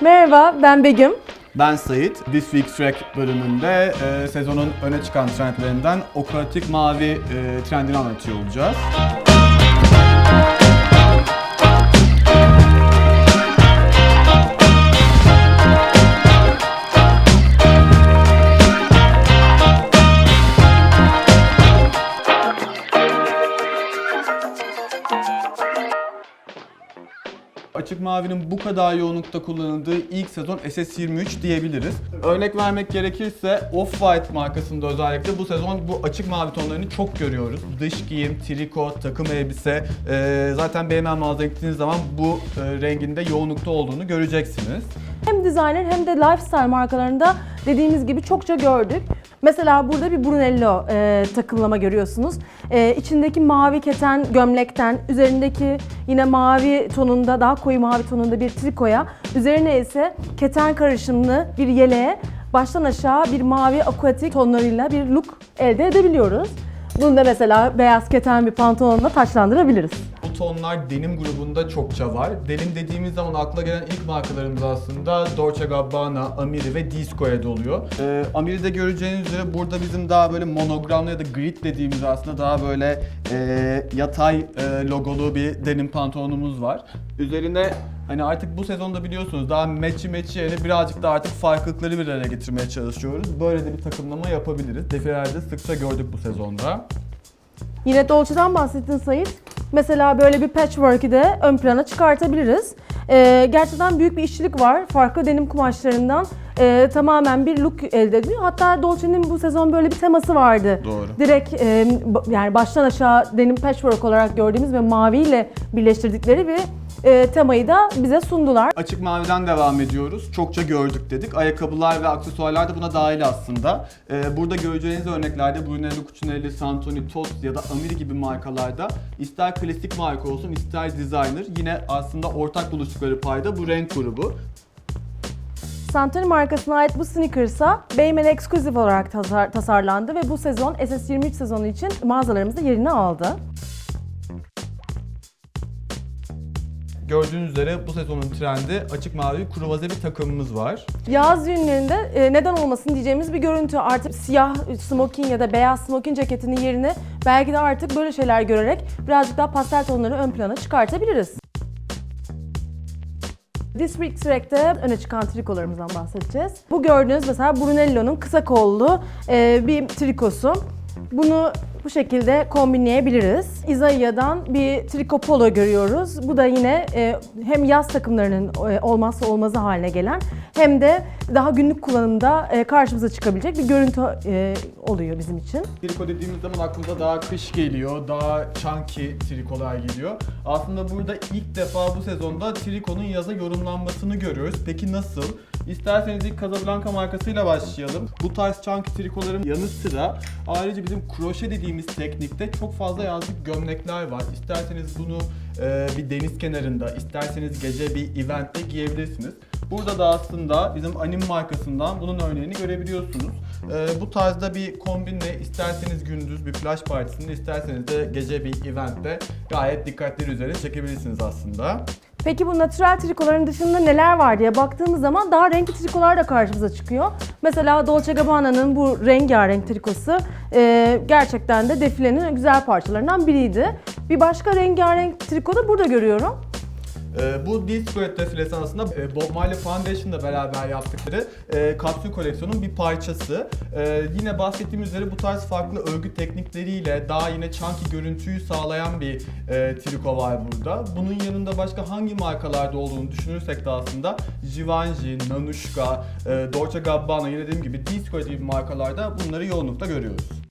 Merhaba, ben Begüm. Ben Sait. This Week's Track bölümünde e, sezonun öne çıkan trendlerinden okritik mavi e, trendini anlatıyor olacağız. Açık mavinin bu kadar yoğunlukta kullanıldığı ilk sezon SS23 diyebiliriz. Örnek vermek gerekirse Off-White markasında özellikle bu sezon bu açık mavi tonlarını çok görüyoruz. Dış giyim, triko, takım elbise, e, zaten BML mağazaya gittiğiniz zaman bu e, renginde yoğunlukta olduğunu göreceksiniz. Hem designer hem de lifestyle markalarında dediğimiz gibi çokça gördük. Mesela burada bir Brunello e, takımlama görüyorsunuz. E, içindeki mavi keten gömlekten, üzerindeki yine mavi tonunda, daha koyu mavi tonunda bir trikoya, üzerine ise keten karışımlı bir yeleğe baştan aşağı bir mavi aquatik tonlarıyla bir look elde edebiliyoruz. Bunu da mesela beyaz keten bir pantolonla taçlandırabiliriz. Tonlar denim grubunda çokça var. Denim dediğimiz zaman akla gelen ilk markalarımız aslında Dolce Gabbana, Amiri ve Disco'ya oluyor. Ee, Amiri'de göreceğiniz üzere burada bizim daha böyle monogramlı ya da grid dediğimiz aslında daha böyle e, yatay e, logolu bir denim pantolonumuz var. Üzerine hani artık bu sezonda biliyorsunuz daha meçi meçi yerine birazcık da artık farklılıkları bir araya getirmeye çalışıyoruz. Böyle de bir takımlama yapabiliriz. Defilelerde sıkça gördük bu sezonda. Yine Dolce'den bahsettin Sayit. Mesela böyle bir patchwork'ü de ön plana çıkartabiliriz. Ee, gerçekten büyük bir işçilik var. Farklı denim kumaşlarından e, tamamen bir look elde ediliyor. Hatta Dolce'nin bu sezon böyle bir teması vardı. Doğru. Direkt e, yani baştan aşağı denim patchwork olarak gördüğümüz ve maviyle birleştirdikleri bir e, temayı da bize sundular. Açık maviden devam ediyoruz. Çokça gördük dedik. Ayakkabılar ve aksesuarlar da buna dahil aslında. Ee, burada göreceğiniz örneklerde Brunello Cucinelli, Santoni, Tost ya da Amiri gibi markalarda ister klasik marka olsun ister designer yine aslında ortak buluştukları payda bu renk grubu. Santoni markasına ait bu sneakers'a Bayman Exclusive olarak tasar- tasarlandı ve bu sezon SS23 sezonu için mağazalarımızda yerini aldı. Gördüğünüz üzere bu sezonun trendi açık mavi kruvaze bir takımımız var. Yaz günlerinde e, neden olmasın diyeceğimiz bir görüntü. Artık siyah smoking ya da beyaz smoking ceketinin yerine belki de artık böyle şeyler görerek birazcık daha pastel tonları ön plana çıkartabiliriz. This Week's Track'te öne çıkan trikolarımızdan bahsedeceğiz. Bu gördüğünüz mesela Brunello'nun kısa kollu e, bir trikosu. Bunu bu şekilde kombinleyebiliriz. Isaiah'dan bir triko polo görüyoruz. Bu da yine e, hem yaz takımlarının e, olmazsa olmazı haline gelen hem de daha günlük kullanımda e, karşımıza çıkabilecek bir görüntü oluyor bizim için. Triko dediğimiz zaman aklımıza daha kış geliyor, daha chunky trikolar geliyor. Aslında burada ilk defa bu sezonda trikonun yaza yorumlanmasını görüyoruz. Peki nasıl? İsterseniz ilk Casablanca markasıyla başlayalım. Bu tarz chunky trikoların yanı sıra ayrıca bizim kroşe dediğimiz teknikte çok fazla yazlık gömlekler var. İsterseniz bunu e, bir deniz kenarında, isterseniz gece bir eventte giyebilirsiniz. Burada da aslında bizim Anim markasından bunun örneğini görebiliyorsunuz. Ee, bu tarzda bir kombinle isterseniz gündüz bir plaj partisinde, isterseniz de gece bir eventte gayet dikkatleri üzerine çekebilirsiniz aslında. Peki bu natural trikoların dışında neler var diye baktığımız zaman daha renkli trikolar da karşımıza çıkıyor. Mesela Dolce Gabbana'nın bu rengarenk trikosu e, gerçekten de defilenin güzel parçalarından biriydi. Bir başka rengarenk triko da burada görüyorum. Ee, bu Discret defilesi aslında e, Bob Marley Foundation'la beraber yaptıkları e, kapsül koleksiyonun bir parçası. Ee, yine bahsettiğim üzere bu tarz farklı örgü teknikleriyle daha yine chunky görüntüyü sağlayan bir e, triko var burada. Bunun yanında başka hangi markalarda olduğunu düşünürsek de aslında Givenchy, Nanushka, e, Dolce Gabbana yine dediğim gibi Discret gibi markalarda bunları yoğunlukta görüyoruz.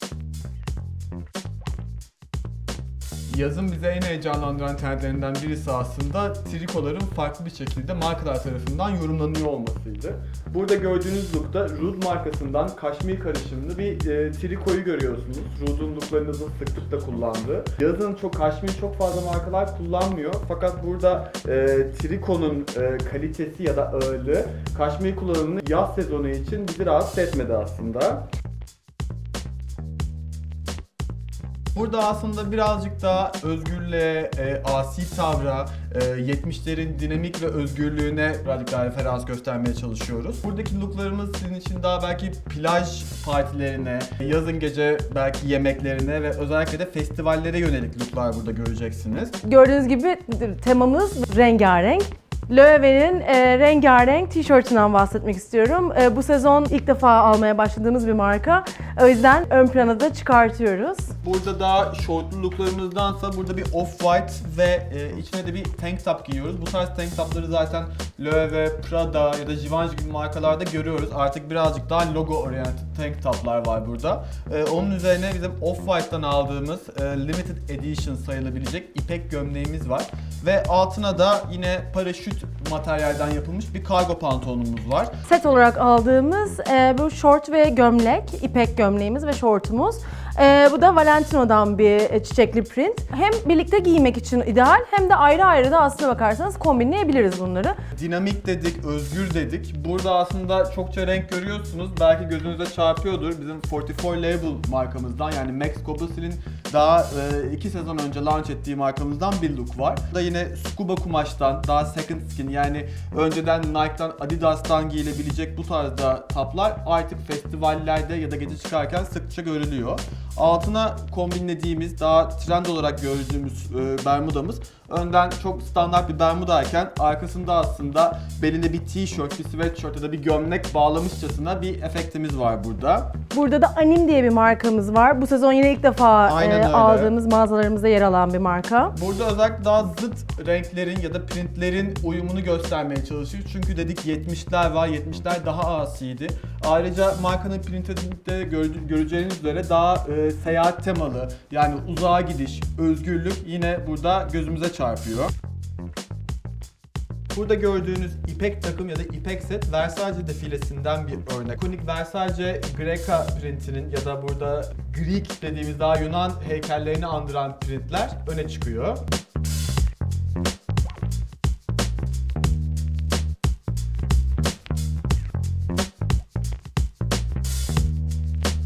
Yazın bize en heyecanlandıran trendlerinden birisi aslında trikoların farklı bir şekilde markalar tarafından yorumlanıyor olmasıydı. Burada gördüğünüz lookta Rude markasından kaşmir karışımlı bir e, trikoyu görüyorsunuz. Rude'un looklarınızın sıklıkla kullandığı. Yazın çok kaşmir çok fazla markalar kullanmıyor. Fakat burada e, trikonun e, kalitesi ya da ağırlığı kaşmir kullanımını yaz sezonu için bizi rahatsız etmedi aslında. Burada aslında birazcık daha özgürlüğe, e, asi tavra, e, 70'lerin dinamik ve özgürlüğüne birazcık daha referans göstermeye çalışıyoruz. Buradaki looklarımız sizin için daha belki plaj partilerine, yazın gece belki yemeklerine ve özellikle de festivallere yönelik looklar burada göreceksiniz. Gördüğünüz gibi temamız rengarenk. Loewe'nin e, rengarenk tişörtünden bahsetmek istiyorum. E, bu sezon ilk defa almaya başladığımız bir marka. O yüzden ön plana da çıkartıyoruz. Burada daha şortlu looklarımızdansa burada bir off-white ve e, içine de bir tank top giyiyoruz. Bu tarz tank topları zaten Loewe, Prada ya da Givenchy gibi markalarda görüyoruz. Artık birazcık daha logo oriented tank toplar var burada. E, onun üzerine bizim off-white'dan aldığımız e, limited edition sayılabilecek ipek gömleğimiz var. Ve altına da yine paraşüt YouTube. Materyalden yapılmış bir kargo pantolonumuz var. Set olarak aldığımız e, bu şort ve gömlek, ipek gömleğimiz ve şortumuz. E, bu da Valentino'dan bir e, çiçekli print. Hem birlikte giymek için ideal hem de ayrı ayrı da aslına bakarsanız kombinleyebiliriz bunları. Dinamik dedik, özgür dedik. Burada aslında çokça renk görüyorsunuz. Belki gözünüze çarpıyordur. Bizim 44 Label markamızdan yani Max Cobalt'in daha 2 sezon önce launch ettiği markamızdan bir look var. Bu da yine scuba kumaştan, daha second skin yani önceden Nike'dan, Adidas'tan giyilebilecek bu tarzda taplar artık festivallerde ya da gece çıkarken sıkça görülüyor. Altına kombinlediğimiz, daha trend olarak gördüğümüz e, bermudamız önden çok standart bir bermudayken arkasında aslında beline bir tişört, bir sweatshirt ya da bir gömlek bağlamışçasına bir efektimiz var burada. Burada da Anim diye bir markamız var. Bu sezon yine ilk defa Aynen e, öyle. aldığımız mağazalarımızda yer alan bir marka. Burada özellikle daha zıt renklerin ya da printlerin uyumunu göstermeye çalışıyoruz. Çünkü dedik 70'ler var, 70'ler daha asiydi. Ayrıca markanın printinde gördü- göreceğiniz üzere daha e, seyahat temalı, yani uzağa gidiş, özgürlük yine burada gözümüze çarpıyor. Burada gördüğünüz ipek takım ya da ipek set Versace defilesinden bir örnek. Ikonik Versace Greca printinin ya da burada Greek dediğimiz daha Yunan heykellerini andıran printler öne çıkıyor.